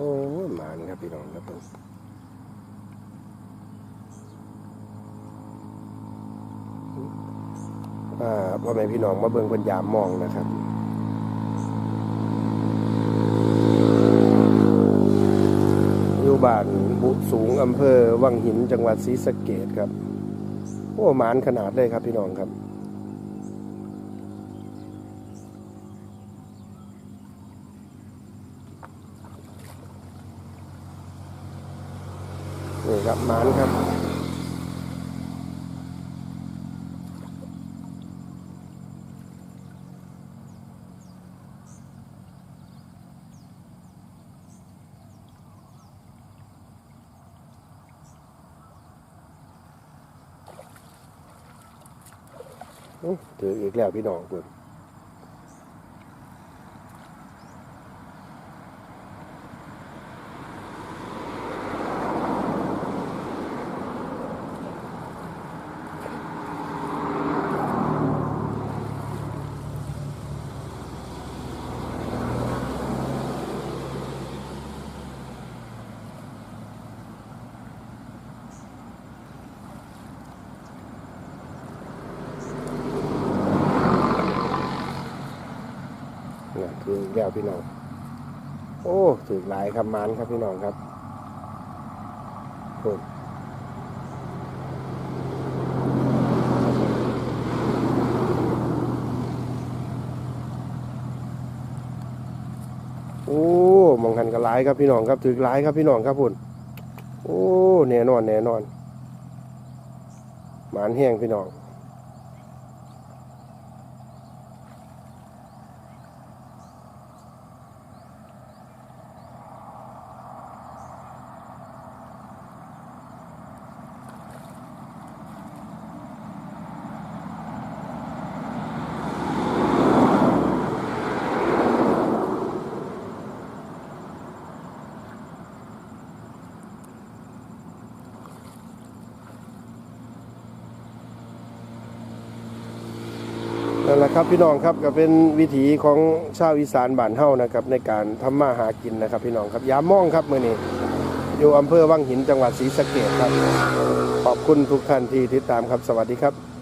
โอ้หมานครับพี่น้องครับผมอ่าพ่อแม่พี่น้องมาเบิ่งเพิ่นยามมองนะครับอยู่บ้านบุสูงอำเภอวังหินจังหวัดศรีสะเกดครับโอ้หมานขนาดเลยครับพี่น้องครับ นี่ครับหมานครับถืออีกแล้วพี่น้องคุณ นะถืออีกแล้วพี่น้อง โอ้ถือหลายครับหมานครับพี่น้องครับคุณโอ้มองกันก็หลายครับพี่น้องครับถือหลายครับพี่น้องครับพุ่นโอ้แน่นอนแน่นอนหมานแห้งพี่น้อง นั่นแหละครับพี่น้องครับก็เป็นวิถีของชาวอีสานบ้านเฮานะครับในการทำมาหากินนะครับ พี่น้องครับยามม่องครับมื้อนี้อยู่อำเภอวังหินจังหวัดศรีสะเกษครับ ขอบคุณทุกท่านที่ติดตามครับสวัสดีครับ